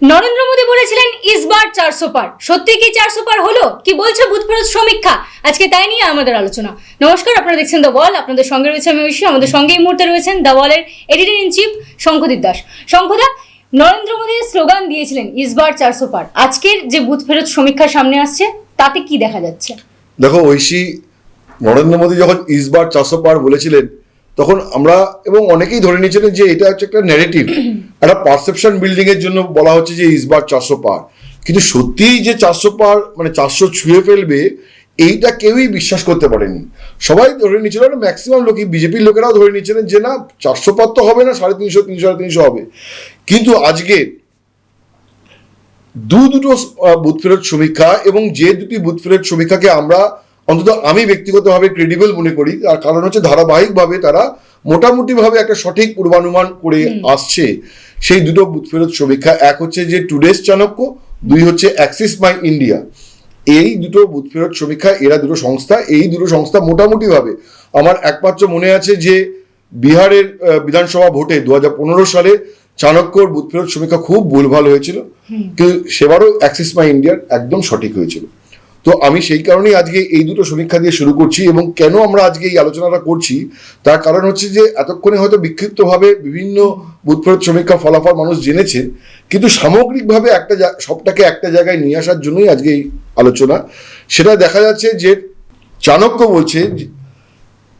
নরেন্দ্র মোদী বলেছিলেন ইসবার চারশো পার সত্যি কি চারশো পার হলো? কি বলছে বুথ ফেরত সমীক্ষা? আজকে তাই নিয়ে আমাদের আলোচনা। নমস্কার, আপনারা দেখছেন দ্য ওয়াল আপনাদের সঙ্গে রয়েছে আমি ঐশী। আমাদের সঙ্গে এই মুহূর্তে রয়েছেন দ্য ওয়ালের editor in chief Shankhadeep Das. শঙ্খদা Narendra Modi slogan দিয়েছিলেন ইসবার চারশো পার আজকের যে বুথ ফেরত সমীক্ষা সামনে আসছে, তাতে কি দেখা যাচ্ছে? দেখো ঐশী, নরেন্দ্র মোদী যখন ইসবার চারশো পার বলেছিলেন তখন আমরা এবং অনেকেই ধরে নিয়েছিলেন যে এটা হচ্ছে একটা ন্যারেটিভ একটা পারসেপশন বিল্ডিং এর জন্য বলা হচ্ছে যে ইসবার চারশো পার। কিন্তু সত্যিই যে চারশো পার মানে চারশো ছুঁয়ে ফেলবে, এইটা কেউই বিশ্বাস করতে পারেনি। সবাই ধরে নিয়েছিল ম্যাক্সিমাম লোকই বিজেপির লোকেরাও ধরে নিয়েছিলেন যে না, চারশো পার তো হবে না, সাড়ে তিনশো তিনশো, সাড়ে তিনশো হবে। কিন্তু আজকে দু দুটো বুথ ফেরত সমীক্ষা এবং যে দুটি বুথ ফেরত সমীক্ষাকে আমরা অন্তত আমি ব্যক্তিগতভাবে ক্রেডিবল মনে করি তার কারণ হচ্ছে ধারাবাহিকভাবে তারা মোটামুটিভাবে একটা সঠিক পূর্বানুমান করে আসছে। সেই দুটো ফেরত সমীক্ষা এক হচ্ছে যে টুডেস চাণক্য দুই হচ্ছে অ্যাক্সিস মাই ইন্ডিয়া এই দুটো বুথ ফেরত সমীক্ষা এরা দুটো সংস্থা এই দুটো সংস্থা মোটামুটিভাবে আমার একমাত্র মনে আছে যে বিহারের বিধানসভা ভোটে দু হাজার পনেরো সালে চাণক্যর বুথ ফেরত সমীক্ষা খুব ভুলভাল হয়েছিল। কিন্তু সেবারও অ্যাক্সিস মাই ইন্ডিয়ার একদম সঠিক হয়েছিল। তো আমি সেই কারণেই আজকে এই দুটো সমীক্ষা দিয়ে শুরু করছি এবং কেন আমরা আজকে এই আলোচনাটা করছি তার কারণ হচ্ছে যে এতক্ষণে হয়তো বিক্ষিপ্তভাবে বিভিন্ন বুথ ফেরত সমীক্ষা ফলাফল মানুষ জেনেছে কিন্তু সামগ্রিকভাবে একটা সবটাকে একটা জায়গায় নিয়ে আসার জন্যই আজকে এই আলোচনা। সেটা দেখা যাচ্ছে যে চাণক্য বলছে যে-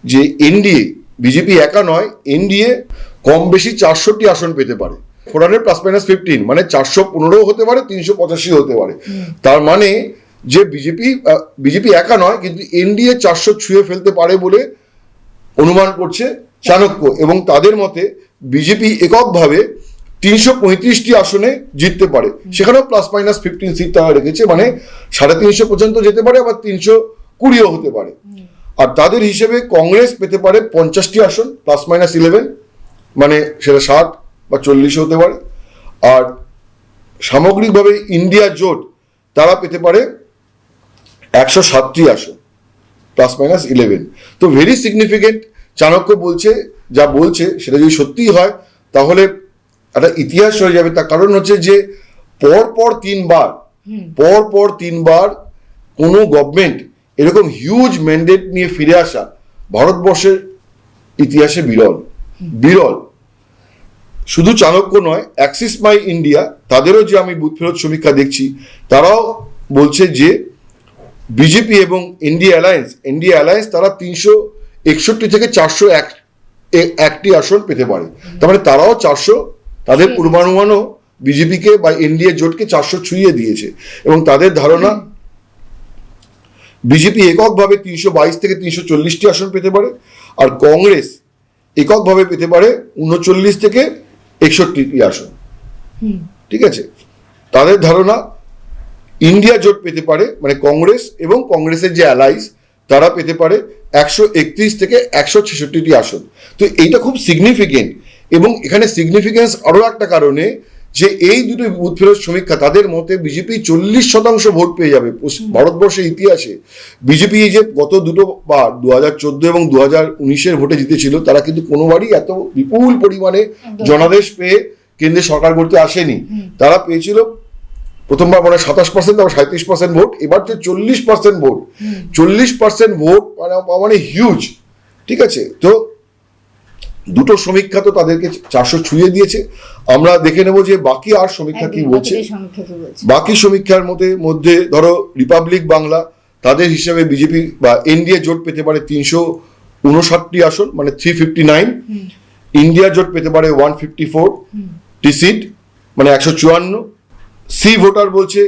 যে এনডিএ বিজেপি একা নয় এনডিএ কম বেশি চারশোটি আসন পেতে পারে। Four hundred plus minus fifteen মানে চারশো পনেরো হতে পারে তিনশো পঁচাশি হতে পারে। তার মানে যে বিজেপি বিজেপি একা নয় কিন্তু এনডিএ চারশো ছুঁয়ে ফেলতে পারে বলে অনুমান করছে চাণক্য এবং তাদের মতে বিজেপি এককভাবে তিনশো পঁয়ত্রিশটি আসনে জিততে পারে। সেখানেও প্লাস মাইনাস ফিফটিন সিট তারা রেখেছে মানে সাড়ে তিনশো পর্যন্ত যেতে পারে আবার তিনশো কুড়িও হতে পারে। আর তাদের হিসেবে কংগ্রেস পেতে পারে পঞ্চাশটি আসন প্লাস মাইনাস ইলেভেন মানে সেটা ষাট বা চল্লিশ হতে পারে। আর সামগ্রিকভাবে ইন্ডিয়া জোট তারা পেতে পারে একশো সাতটি আসন প্লাস মাইনাস ইলেভেন তো ভেরি সিগনিফিকেন্ট চাণক্য বলছে যা বলছে সেটা যদি সত্যিই হয় তাহলে একটা ইতিহাস হয়ে যাবে। তার কারণ হচ্ছে যে পর পর তিনবার পর পর তিনবার কোনো গভর্নমেন্ট এরকম হিউজ ম্যান্ডেট নিয়ে ফিরে আসা ভারতবর্ষের ইতিহাসে বিরল। বিরল। শুধু চাণক্য নয় অ্যাক্সিস মাই ইন্ডিয়া তাদেরও যে আমি বুথ ফেরত সমীক্ষা দেখছি তারাও বলছে যে বিজেপি এবং এনডিএ অ্যালায়েন্স এনডিএ অ্যালায়েন্স তারা তিনশো একষট্টি থেকে চারশো এক একটি আসন পেতে পারে। তার মানে তারাও চারশো তাদের পূর্বানুমানও বিজেপিকে বা এনডিএ জোটকে চারশো ছুঁয়ে দিয়েছে। এবং তাদের ধারণা বিজেপি এককভাবে তিনশো বাইশ থেকে তিনশো চল্লিশটি আসন পেতে পারে আর কংগ্রেস এককভাবে পেতে পারে উনচল্লিশ থেকে একষট্টিটি আসন। ঠিক আছে? তাদের ধারণা ইন্ডিয়া জোট পেতে পারে মানে কংগ্রেস এবং কংগ্রেসের যে অ্যালাইস তারা পেতে পারে একশো একত্রিশ থেকে একশো ছেষট্টিটি আসন। তো এইটা খুব সিগনিফিকেন্ট এবং এখানে সিগনিফিকেন্স আরও একটা কারণে যে এই দুটো বুথ ফেরত সমীক্ষা তাদের মতে বিজেপি চল্লিশ শতাংশ ভোট পেয়ে যাবে ভারতবর্ষের ইতিহাসে। বিজেপি যে গত দুটো বা দু হাজার চোদ্দ এবং দু হাজার উনিশের ভোটে জিতেছিল তারা কিন্তু কোনোবারই এত বিপুল পরিমাণে জনাদেশ পেয়ে কেন্দ্রের সরকার করতে আসেনি। তারা পেয়েছিল প্রথমবার মানে সাতাশ পার্সেন্ট তারপর সাঁত্রিশ পার্সেন্ট ভোট এবার যে চল্লিশ পার্সেন্ট ভোট চল্লিশ পার্সেন্ট ভোট মানে মানে হিউজ ঠিক আছে? তো দুটো সমীক্ষা তো তাদেরকে চারশো ছুঁয়ে দিয়েছে। আমরা দেখে নেব যে বাকি আর সমীক্ষা কি একদম, বলছে। সমীক্ষা কি বলছে। বাকি সমীক্ষার মধ্যে মধ্যে ধরো রিপাবলিক বাংলা তাদের হিসাবে বিজেপি বা এনডিএ জোট পেতে পারে তিনশো উনষাটটি আসন মানে থ্রি ফিফটি নাইন ইন্ডিয়া জোট পেতে পারে ওয়ান ফিফটি ফোর টি সিট মানে একশো চুয়ান্ন। সি ভোটার বলছে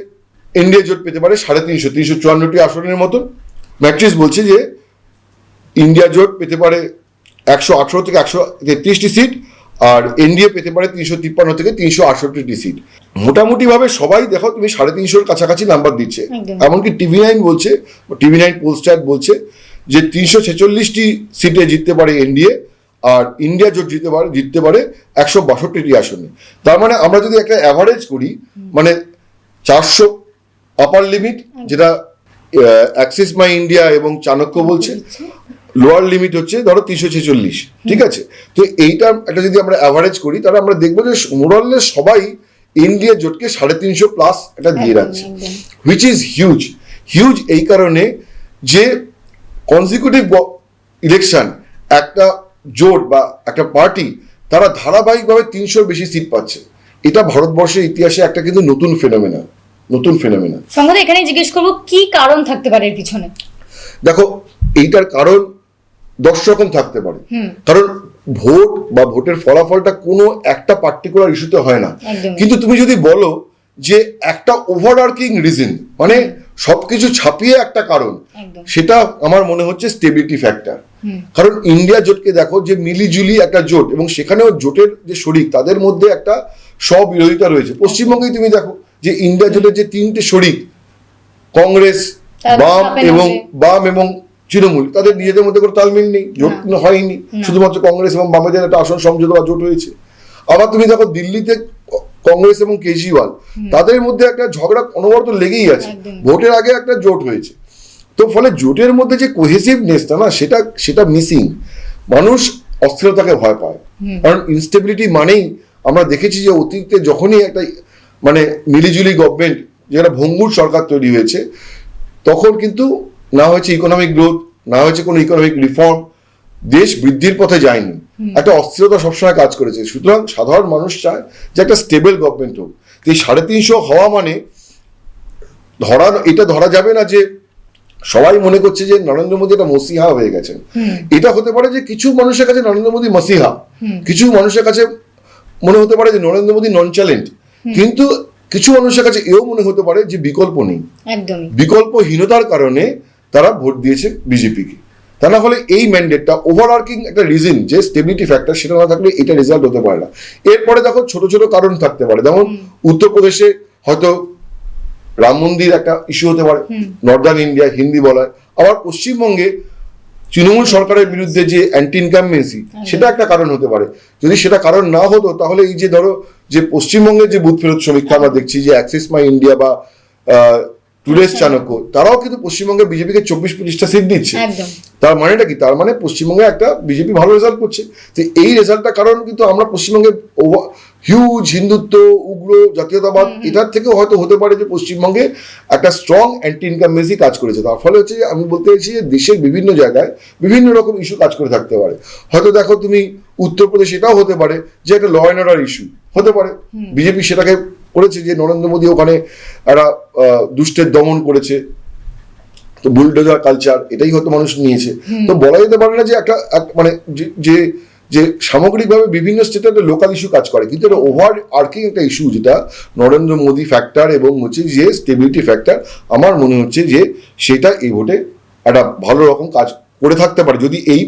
এনডিএ জোট পেতে পারে সাড়ে তিনশো তিনশো চুয়ান্নটি আসনের মতন। ম্যাট্রিক্স বলছে যে ইন্ডিয়া জোট পেতে পারে একশো আঠেরো থেকে একশো তেত্রিশটি সিট আর এনডিএ পেতে পারে তিনশো তিপ্পান্ন থেকে তিনশো আটষট্টিটি সিট। মোটামুটিভাবে সবাই দেখো তুমি সাড়ে তিনশোর কাছাকাছি নাম্বার দিচ্ছে। এমনকি টিভি নাইন বলছে টিভি নাইন পোস্টার বলছে যে তিনশো ছেচল্লিশটি সিটে জিততে পারে এনডিএ। আর ইন্ডিয়া জোট জিতে পারে জিততে পারে একশো বাষট্টিটি আসনে। তার মানে আমরা যদি একটা অ্যাভারেজ করি মানে চারশো আপার লিমিট যেটা অ্যাক্সিস মাই ইন্ডিয়া এবং চাণক্য বলছে লোয়ার লিমিট হচ্ছে ধরো তিনশো ছেচল্লিশ ঠিক আছে? তো এইটা একটা যদি আমরা অ্যাভারেজ করি তাহলে আমরা দেখব যে মোরাললে সবাই ইন্ডিয়া জোটকে সাড়ে তিনশো প্লাস এটা দিয়ে রাখছে। হুইচ ইজ হিউজ হিউজ এই কারণে যে কনজিকিউটিভ ইলেকশন একটা জোট বা একটা পার্টি তারা ধারাবাহিকভাবে তিনশোর বেশি সিট পাচ্ছে। এটা ভারতবর্ষের ইতিহাসে একটা কিন্তু নতুন ফেনোমেনা নতুন ফেনোমেনা সংবাদ এখানে জিজ্ঞেস করব কি কারণ থাকতে পারে এর পিছনে? দেখো এইটার কারণ দশ রকম থাকতে পারে। কারণ ভোট বা ভোটের ফলাফলটা কোনো একটা পার্টিকুলার ইস্যুতে হয় না। কিন্তু তুমি যদি বলো যে একটা ওভারআর্কিং রিজন মানে সবকিছু ছাপিয়ে একটা কারণ সেটা আমার মনে হচ্ছে স্টেবিলিটি ফ্যাক্টর। কারণ ইন্ডিয়া জোটকে দেখো যে মিলিজুলি একটা জোট এবং সেখানেও জোটের যে শরিক তাদের মধ্যে একটা স্ববিরোধিতা রয়েছে। পশ্চিমবঙ্গেই তুমি দেখো যে ইন্ডিয়া জোটের যে তিনটে শরিক কংগ্রেস বাম এবং বাম এবং তৃণমূল তাদের নিজেদের মধ্যে কোনো তালমিল নেই জোট হয়নি। শুধুমাত্র কংগ্রেস এবং বামেদের একটা আসন সমঝোতা বা জোট হয়েছে। আবার তুমি দেখো দিল্লিতে কংগ্রেস এবং কেজরিওয়াল তাদের মধ্যে একটা ঝগড়া অনবরত লেগেই আছে। ভোটের আগে একটা জোট হয়েছে। তো ফলে জোটের মধ্যে যে কোহেসিভনেসটা না সেটা সেটা মিসিং মানুষ অস্থিরতাকে ভয় পায়। কারণ ইনস্টেবিলিটি মানেই আমরা দেখেছি যে অতীতে যখনই একটা মানে মিলিজুলি গভর্নমেন্ট যেটা ভঙ্গুর সরকার তৈরি হয়েছে তখন কিন্তু না হয়েছে ইকোনমিক গ্রোথ না হয়েছে কোনো ইকোনমিক রিফর্ম দেশ বৃদ্ধির পথে যায়নি। একটা অস্থিরতা সবসময় কাজ করেছে। সুতরাং সাধারণ মানুষ চায় যে একটা স্টেবল গভর্নমেন্ট হোক। তো এই সাড়ে তিনশো হওয়া মানে ধরা এটা ধরা যাবে না যে সবাই মনে করছে যে নরেন্দ্র মোদী একটা মসিহা হয়ে গেছেন এটা হতে পারে যে কিছু মানুষের কাছে নরেন্দ্র মোদী মসিহা কিছু মানুষের কাছে মনে হতে পারে যে নরেন্দ্র মোদী নন চ্যালেঞ্জ কিন্তু কিছু মানুষের কাছে এও মনে হতে পারে যে বিকল্প নেই। বিকল্পহীনতার কারণে তারা ভোট দিয়েছে বিজেপিকে। তা না হলে এই ম্যান্ডেটটা ওভারআর্কিং একটা রিজন যে স্টেবিলিটি ফ্যাক্টর সেটা না থাকলে এটা রেজাল্ট হতে পারে না। এরপরে দেখো ছোট ছোট কারণ থাকতে পারে। যেমন উত্তরপ্রদেশে হয়তো রাম মন্দির একটা ইস্যু হতে পারে নর্দার্ন ইন্ডিয়া হিন্দি বলায়। আবার পশ্চিমবঙ্গে তৃণমূল সরকারের বিরুদ্ধে যে অ্যান্টি ইনকামবেন্সি সেটা একটা কারণ হতে পারে। যদি সেটা কারণ না হতো তাহলে এই যে ধরো যে পশ্চিমবঙ্গের যে বুথ ফেরত সমীক্ষা আমরা দেখছি যে অ্যাক্সিস মাই ইন্ডিয়া বা টুডেস চাণক্য তারাও কিন্তু পশ্চিমবঙ্গে বিজেপিকে চব্বিশ পঁচিশটা সিট দিচ্ছে। তার মানেটা কি? তার মানে পশ্চিমবঙ্গে একটা বিজেপি ভালো রেজাল্ট করছে। তো এই রেজাল্টটার কারণ কিন্তু আমরা পশ্চিমবঙ্গে হিউজ হিন্দুত্ব উগ্র জাতীয়তাবাদ এটার থেকেও হয়তো হতে পারে যে পশ্চিমবঙ্গে একটা স্ট্রং অ্যান্টি ইনকামবেন্সি কাজ করেছে। তার ফলে হচ্ছে যে আমি বলতে চাইছি যে দেশের বিভিন্ন জায়গায় বিভিন্ন রকম ইস্যু কাজ করে থাকতে পারে। হয়তো দেখো তুমি উত্তরপ্রদেশ এটাও হতে পারে যে একটা ল অ্যান্ড অর্ডার ইস্যু হতে পারে। বিজেপি সেটাকে করেছে যে নরেন্দ্র মোদী ওখানে একটা দুষ্টের দমন করেছে। তো বুলডোজার কালচার এটাই হয়তো মানুষ নিয়েছে। তো বলা যেতে পারে না যে একটা মানে যে- যে সামগ্রিকভাবে বিভিন্ন স্টেটে একটা লোকাল ইস্যু কাজ করে। কিন্তু এটা ওভার আর্কিং একটা ইস্যু যেটা নরেন্দ্র মোদী ফ্যাক্টর এবং হচ্ছে যে স্টেবিলিটি ফ্যাক্টর আমার মনে হচ্ছে যে সেটা এই ভোটে একটা ভালো রকম কাজ করে থাকতে পারে যদি এই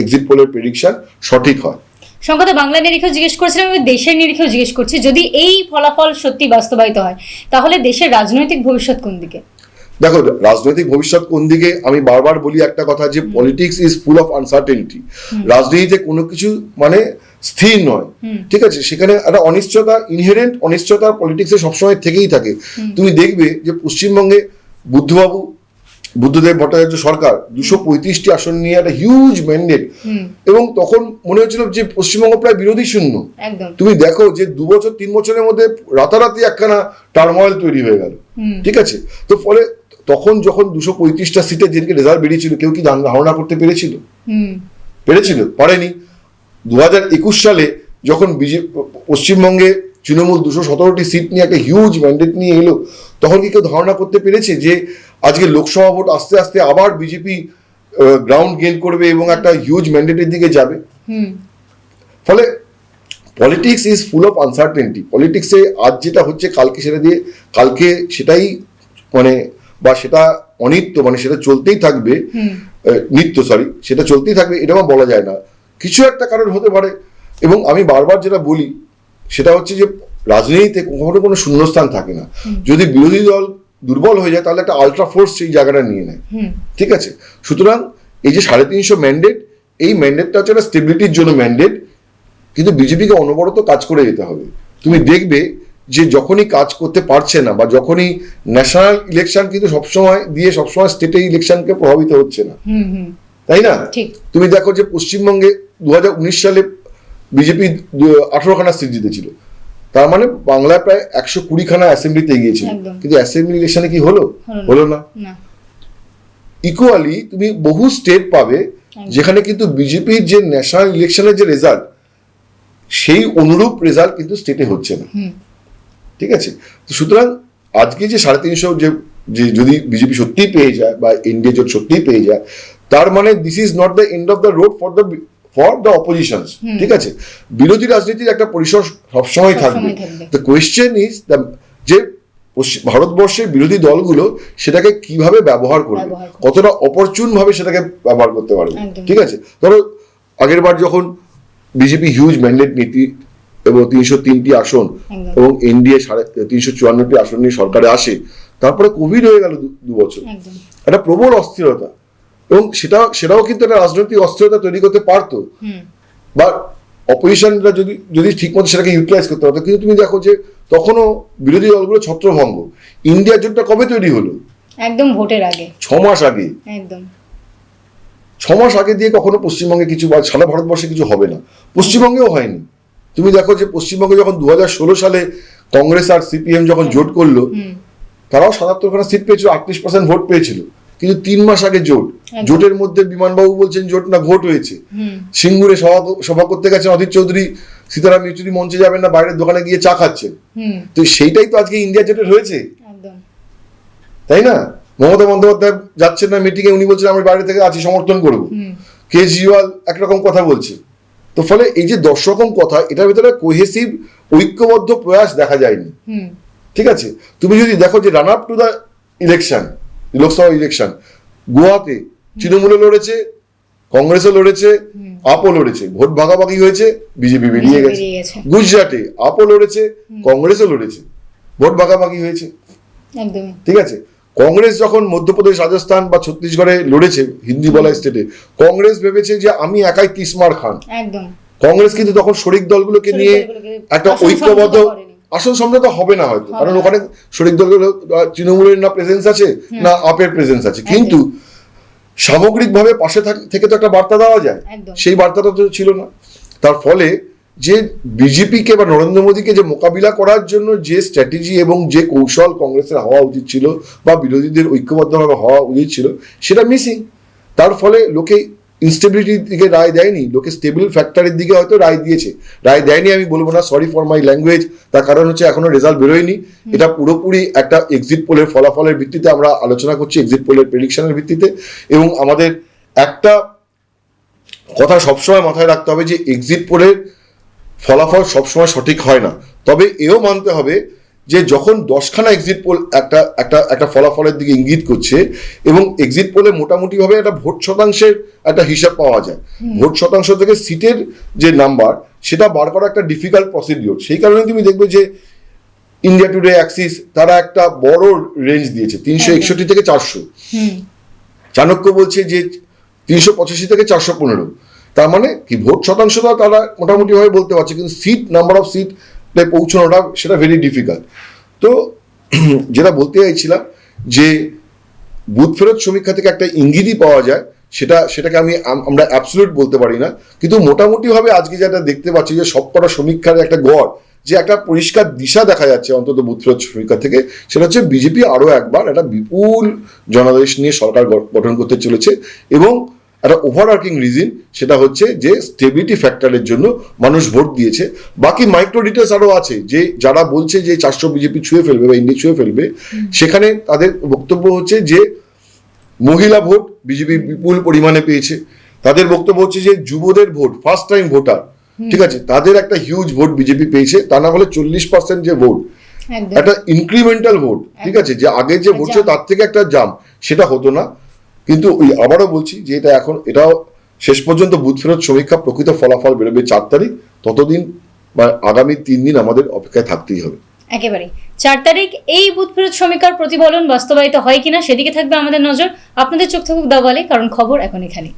এক্সিট পোলের প্রেডিকশন সঠিক হয়। সংকটে বাংলা নিরিখেও জিজ্ঞেস করছিলাম আমি দেশের নিরিখেও জিজ্ঞেস করছি, যদি এই ফলাফল সত্যি বাস্তবায়িত হয়, তাহলে দেশের রাজনৈতিক ভবিষ্যৎ কোন দিকে? দেখো রাজনৈতিক ভবিষ্যৎ কোন দিকে? আমি বারবার বলি একটা কথা যে politics is full of uncertainty. রাজনীতিতে কোনো কিছু মানে স্থির নয়। ঠিক আছে? সেখানে একটা অনিশ্চয়তা ইনহেরেন্ট অনিশ্চয়তা পলিটিক্সে সবসময় থেকেই থাকে। তুমি দেখবে যে পশ্চিমবঙ্গে বুদ্ধবাবু বুদ্ধদেব ভট্টাচার্য সরকার দুশো পঁয়ত্রিশটি আসন নিয়ে একটা হিউজ ম্যান্ডেট এবং তখন মনে হচ্ছিল যে পশ্চিমবঙ্গ প্রায় বিরোধী শূন্য। তুমি দেখো যে দু বছর তিন বছরের মধ্যে রাতারাতি একখানা টার্ময়েল তৈরি হয়ে গেল। ঠিক আছে? তো ফলে তখন যখন দুশো পঁয়ত্রিশটা সিটের যেদিকে রেজাল্ট বেরিয়েছিল কেউ কি ধারণা করতে পেরেছিল? পেরেছিল? পারেনি দু হাজার একুশ সালে যখন বিজেপি পশ্চিমবঙ্গে তৃণমূল দুশো সতেরোটি সিট নিয়ে একটা হিউজ ম্যান্ডেট নিয়ে এলো তখন কি কেউ ধারণা করতে পেরেছে যে আজকে লোকসভা ভোট আস্তে আস্তে আবার বিজেপি গ্রাউন্ড গেন করবে এবং একটা হিউজ ম্যান্ডেটের দিকে যাবে? হুম। ফলে politics is full of uncertainty পলিটিক্সে আজ যেটা হচ্ছে কালকে সেটা দিয়ে কালকে সেটাই মানে বা সেটা অনিত্য মানে সেটা চলতেই থাকবে নিত্য সরি সেটা চলতেই থাকবে এটাও বলা যায় না। কিছু একটা কারণ হতে পারে এবং আমি বারবার যেটা বলি সেটা হচ্ছে যে রাজনীতিতে কখনো কোনো শূন্যস্থান থাকে না। যদি বিরোধী দল দুর্বল হয়ে যায় তাহলে একটা আলট্রা ফোর্স সেই জায়গাটা নিয়ে নেয়। ঠিক আছে? সুতরাং এই যে সাড়ে তিনশো ম্যান্ডেট এই ম্যান্ডেটটা হচ্ছে একটা স্টেবিলিটির জন্য ম্যান্ডেট কিন্তু বিজেপিকে অনবরত কাজ করে যেতে হবে। তুমি দেখবে যে যখনই কাজ করতে পারছে না বা যখনই ন্যাশনাল ইলেকশন কিন্তু সবসময় দিয়ে সবসময় স্টেটে ইলেকশনকে প্রভাবিত হচ্ছে না। তাই না? তুমি দেখো যে পশ্চিমবঙ্গে দু হাজার উনিশ সালে বিজেপি আঠারোখানা সিট জিতেছিল। তার মানে বাংলায় প্রায় একশো কুড়িখানা অ্যাসেম্বলিতে গিয়েছিল কিন্তু অ্যাসেম্বলি ইলেকশনে কি হলো? হলো না। ইকুয়ালি তুমি বহু স্টেট পাবে যেখানে কিন্তু বিজেপির যে ন্যাশনাল ইলেকশনের যে রেজাল্ট সেই অনুরূপ রেজাল্ট কিন্তু স্টেটে হচ্ছে না। ঠিক আছে? তো সুতরাং আজকে যে সাড়ে তিনশো যে যে যদি বিজেপি সত্যিই পেয়ে যায় বা এনডিএ জোট সত্যিই পেয়ে যায় তার মানে this is not the end of the road for the for the opposition ঠিক আছে? বিরোধী রাজনীতির একটা পরিসর সবসময় থাকবে। দ্য কোয়েশ্চেন ইজ দ্য যে ভারতবর্ষের বিরোধী দলগুলো সেটাকে কীভাবে ব্যবহার করবে? কতটা অপরচুন ভাবে সেটাকে ব্যবহার করতে পারবে? ঠিক আছে? ধরো আগের বার যখন বিজেপি হিউজ ম্যান্ডেট নীতি এবং তিনশো তিনটি আসন এবং এনডিএ সাড়ে তিনশো চুয়ান্নটি আসন নিয়ে সরকারে আসে। তারপরে কোভিড হয়ে গেল দু- বছর। একটা প্রবল অস্থিরতা। এবং সেটা সেটাও কিন্তু একটা রাজনৈতিক অস্থিরতা তৈরি করতে পারতো। বা অপোজিশনরা যদি যদি ঠিকমতো সেটাকে ইউটিলাইজ করতে পারতো কিন্তু তুমি দেখো যে তখনও বিরোধী দলগুলো ছত্রভঙ্গ। ইন্ডিয়া জোটটা কবে তৈরি হলো? একদম ভোটের আগে। ছ মাস আগে। একদম। ছ মাস আগে দিয়ে কখনো পশ্চিমবঙ্গে কিছু বা সারা ভারতবর্ষে কিছু হবে না। পশ্চিমবঙ্গেও হয়নি। তুমি দেখো যে পশ্চিমবঙ্গে যখন দু হাজার ষোলো সালে কংগ্রেস আর সিপিএম যখন জোট করল তারাও সাতাত্তরখানা সিট পেয়েছিল আটত্রিশ পার্সেন্ট ভোট পেয়েছিল। কিন্তু তিন মাস আগে জোট। জোটের মধ্যে বিমানবাবু বলছেন জোট না ভোট হয়েছে। সিঙ্গুরে সভা সভা করতে গেছেন অধীর চৌধুরী সীতারাম ইয়েচুরি মঞ্চে যাবেন না বাইরের দোকানে গিয়ে চা খাচ্ছেন। তো সেইটাই তো আজকে ইন্ডিয়া জোটের হয়েছে। তাই না? মমতা বন্দ্যোপাধ্যায় যাচ্ছেন না মিটিংয়ে উনি বলছেন আমি বাইরে থেকে আছি সমর্থন করব। কেজরিওয়াল একরকম কথা বলছে। তো ফলে এই যে দশ রকম কথা এটার ভিতরে কোহেসিভ ঐক্যবদ্ধ প্রয়াস দেখা যায়নি। ঠিক আছে? তুমি যদি দেখো যে run up to the election Lok Sabha election গোয়াতে তৃণমূলও লড়েছে কংগ্রেসও লড়েছে আপও লড়েছে ভোট ভাগাভাগি হয়েছে বিজেপি বেরিয়ে গেছে। গুজরাটে আপও লড়েছে কংগ্রেসও লড়েছে ভোট ভাগাভাগি হয়েছে। ঠিক আছে? কংগ্রেস যখন মধ্যপ্রদেশ রাজস্থান বা ছত্তিশগড়ে লড়েছে হিন্দি বলা স্টেটে কংগ্রেস ভেবেছে যে আমি একাই তিসমার খান। কংগ্রেস কিন্তু তখন শরিক দলগুলোকে নিয়ে একটা ঐক্যবদ্ধ। আসন সমঝোতা হবে না হয়তো। কারণ ওখানে শরিক দলগুলো তৃণমূলের না প্রেজেন্স আছে না আপের প্রেজেন্স আছে। কিন্তু সামগ্রিকভাবে পাশে থেকে তো একটা বার্তা দেওয়া যায়। সেই বার্তাটা তো ছিল না। তার ফলে যে বিজেপিকে বা নরেন্দ্র মোদীকে যে মোকাবিলা করার জন্য যে স্ট্র্যাটেজি এবং যে কৌশল কংগ্রেসের হওয়া উচিত ছিল বা বিরোধীদের ঐক্যবদ্ধভাবে হওয়া উচিত ছিল সেটা মিসিং তার ফলে লোকে ইনস্টেবিলিটির দিকে রায় দেয়নি লোকে স্টেবল ফ্যাক্টরের দিকে হয়তো রায় দিয়েছে। রায় দেয়নি আমি বলব না সরি ফর মাই ল্যাঙ্গুয়েজ তার কারণ হচ্ছে এখনও রেজাল্ট বেরোয়নি। এটা পুরোপুরি একটা এক্সিট পোলের ফলাফলের ভিত্তিতে আমরা আলোচনা করছি এক্সিট পোলের প্রেডিকশনের ভিত্তিতে। এবং আমাদের একটা কথা সবসময় মাথায় রাখতে হবে যে এক্সিট পোলের ফলাফল সবসময় সঠিক হয় না। তবে এও মানতে হবে যে যখন দশখানা এক্সিট পোল একটা একটা একটা ফলাফলের দিকে ইঙ্গিত করছে এবং এক্সিট পোলে মোটামুটিভাবে একটা ভোট শতাংশের একটা হিসাব পাওয়া যায়। ভোট শতাংশ থেকে সিটের যে নাম্বার সেটা বার করা একটা ডিফিকাল্ট প্রসিডিওর সেই কারণে তুমি দেখবে যে ইন্ডিয়া টুডে অ্যাক্সিস তারা একটা বড় রেঞ্জ দিয়েছে তিনশো একষট্টি থেকে চারশো। চাণক্য বলছে যে তিনশো পঁচাশি থেকে চারশো পনেরো। তার মানে কি ভোট শতাংশটা তারা মোটামুটিভাবে বলতে পারছে, কিন্তু সিট নাম্বার অফ সিট পৌঁছানোটা সেটা ভেরি ডিফিকাল্ট তো যেটা বলতে চাইছিলাম যে বুথ ফেরত সমীক্ষা থেকে একটা ইঙ্গিতই পাওয়া যায়, সেটা, সেটাকে আমি আমরা অ্যাবসলিউট বলতে পারি না, কিন্তু মোটামুটিভাবে আজকে যেটা দেখতে পাচ্ছি যে সবকটা সমীক্ষার একটা গড়, যে একটা পরিষ্কার দিশা দেখা যাচ্ছে অন্তত বুথ ফেরত সমীক্ষা থেকে, সেটা হচ্ছে বিজেপি আরও একবার একটা বিপুল জনাদেশ নিয়ে সরকার গঠন করতে চলেছে এবং একটা ওভারআর্কিং রিজন সেটা হচ্ছে যে স্টেবিলিটি ফ্যাক্টরের জন্য মানুষ ভোট দিয়েছে। বাকি মাইক্রো ডিটেলস আরও আছে যে যারা বলছে যে চারশো বিজেপি ছুঁয়ে ফেলবে বা ইন্ডিয়া ছুঁয়ে ফেলবে সেখানে তাদের বক্তব্য হচ্ছে যে মহিলা ভোট বিজেপি বিপুল পরিমাণে পেয়েছে। তাদের বক্তব্য হচ্ছে যে যুবদের ভোট ফার্স্ট টাইম ভোটার ঠিক আছে? তাদের একটা হিউজ ভোট বিজেপি পেয়েছে তা না হলে চল্লিশ পার্সেন্ট যে ভোট একটা ইনক্রিমেন্টাল ভোট ঠিক আছে? যে আগে যে ভোট ছিল তার থেকে একটা জাম সেটা হতো না। কিন্তু ওই আবারও বলছি যে এটা এখন, এটাও শেষ পর্যন্ত বুথ ফেরত সমীক্ষা প্রকৃত ফলাফল বেরোবে চার তারিখ, ততদিন বা আগামী তিন দিন আমাদের অপেক্ষায় থাকতেই হবে। একেবারে চার তারিখ, এই বুথ ফেরত সমীক্ষার প্রতিফলন বাস্তবায়িত হয় কিনা সেদিকে থাকবে আমাদের নজর। আপনাদের চোখ থাকুক দাবালে কারণ খবর এখন এখানে।